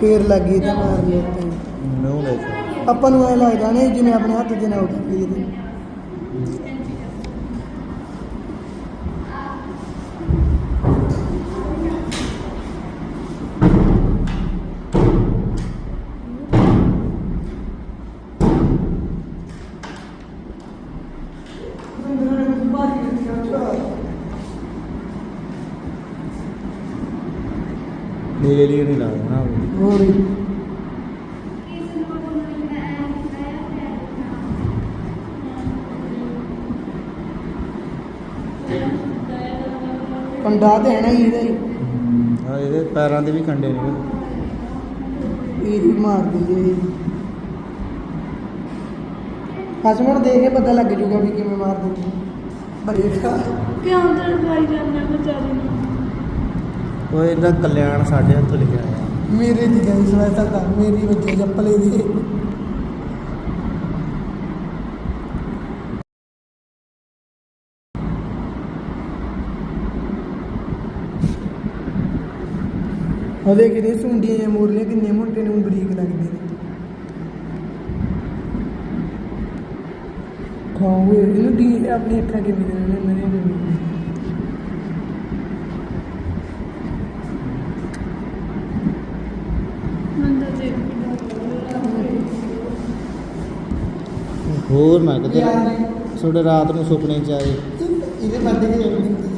ਫੇਰ ਲੱਗੀ ਤੇ ਮਾਰ ਲਿਆ ਤੇ ਮੈਨੂੰ ਲੈ ਕੇ। ਆਪਾਂ ਨੂੰ ਐ ਲੱਗਦਾ ਨਹੀਂ ਜਿਵੇਂ ਆਪਣੇ ਹੱਥ 'ਚ ਨਾ ਉਹ ਕਰ ਲਈ ਮੇਰੇ ਲਈ ਨਹੀਂ ਲੱਗਦਾ ਨਾ ਉਹ। ਹੋਰ ਹੀ। ਕੰਡਾ ਤੇ ਹੈ ਨਾ ਇਹਦਾ ਹੀ। ਹਾਂ ਇਹਦੇ ਪੈਰਾਂ ਦੇ ਵੀ ਕੰਡੇ ਨੇ ਇਹ ਹੀ ਮਾਰ ਦਿੰਦੇ ਹਸਮਣ ਦੇਖ ਕੇ ਪਤਾ ਲੱਗ ਜੂਗਾ ਵੀ ਕਿਵੇਂ ਮਾਰ ਦਿੰਦੇ ਬਰੇਖਾ ਕਿਉਂ ਤਾਂ ਖਾਈ ਜਾਂਦਾ ਵਿਚਾਰੇ ਨੂੰ? ਉਹ ਇਹਦਾ ਕਲਿਆਣ ਸਾਡੇ ਹੱਥੋਂ ਲਿਖਿਆ ਆ ਮੇਰੇ ਦੀ ਗਈ ਸਵਾਇ ਤਾਂ ਮੇਰੀ ਵੱਜੇ ਚੱਪਲੇ ਦੀ। ਉਹਦੇ ਕਿਤੇ ਸੁੰਡੀਆਂ ਜਾਂ ਮੂਰਲੀਆਂ ਕਿੰਨੇ ਮੋਟੇ ਨੂੰ ਬਰੀਕ ਲੱਗਦੇ ਨੇ। ਖਾਓ ਇਹਨੂੰ ਦੀ ਆਪਣੀ ਅੱਖਾਂ ਕਿਵੇਂ ਦੇ ਨੇ ਮੇਰੇ ਵੀ ਮੈਂ ਤਾਂ ਦੇਖ ਕੇ ਡਰ ਹੋਰ ਨਾ ਕਿਤੇ ਤੁਹਾਡੇ ਰਾਤ ਨੂੰ ਸੁਪਨੇ ਚ ਆਏ। ਇਹਦੇ ਮਰਦੇ ਕਿ